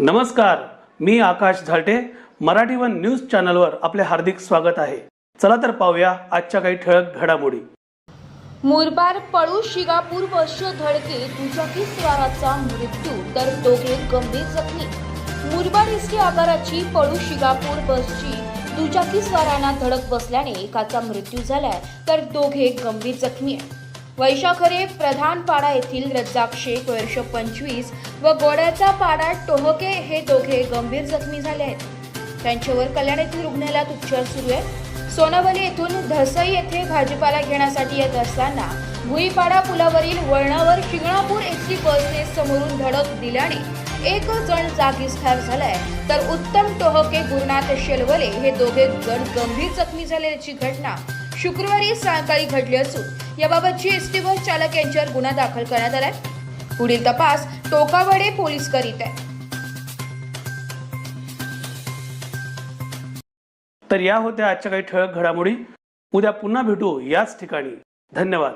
नमस्कार मी आकाश झालटे. मराठी वन न्यूज चॅनलवर आपले हार्दिक स्वागत आहे. चला तर पाहूया आजच्या काही ठळक घडामोडी. मुरबाड पळू शिगापूर वर्ष धडके दुचाकी स्वाराचा मृत्यू तर दोघे गंभीर जखमी. मुरबाड इसकी आगाराची पळू शिगापूर बसची दुचाकी स्वारांना धडक बसल्याने एकाचा मृत्यू झालाय तर दोघे गंभीर जखमी आहे वैशाखरे प्रधानपाडा येथील रज्जाक शेख वर्ष पंचवीस व गोड्याचा पाडा टोहके हे दोघे गंभीर जखमी झाले आहेत. त्यांच्यावर कल्याण येथील रुग्णालयात उपचार सुरू आहे सोनावली येथून धसई येथे भाजीपाला घेण्यासाठी येत असताना भुईपाडा पुलावरील वळणावर शिंगणापूर एसटी बसने समोरून धडक दिल्याने एक जण जागीच ठार झालाय. तर उत्तम टोहके गुरुनाथ शेलवले हे दोघे जण गंभीर जखमी झाल्याची घटना शुक्रवारी सायंकाळी घडली असून याबाबतची एसटी बस चालक यांच्यावर गुन्हा दाखल करण्यात आलाय. पुढील तपास टोकावडे पोलीस करीत आहे. तर या होत्या आजच्या काही ठळक घडामोडी. उद्या पुन्हा भेटू याच ठिकाणी. धन्यवाद.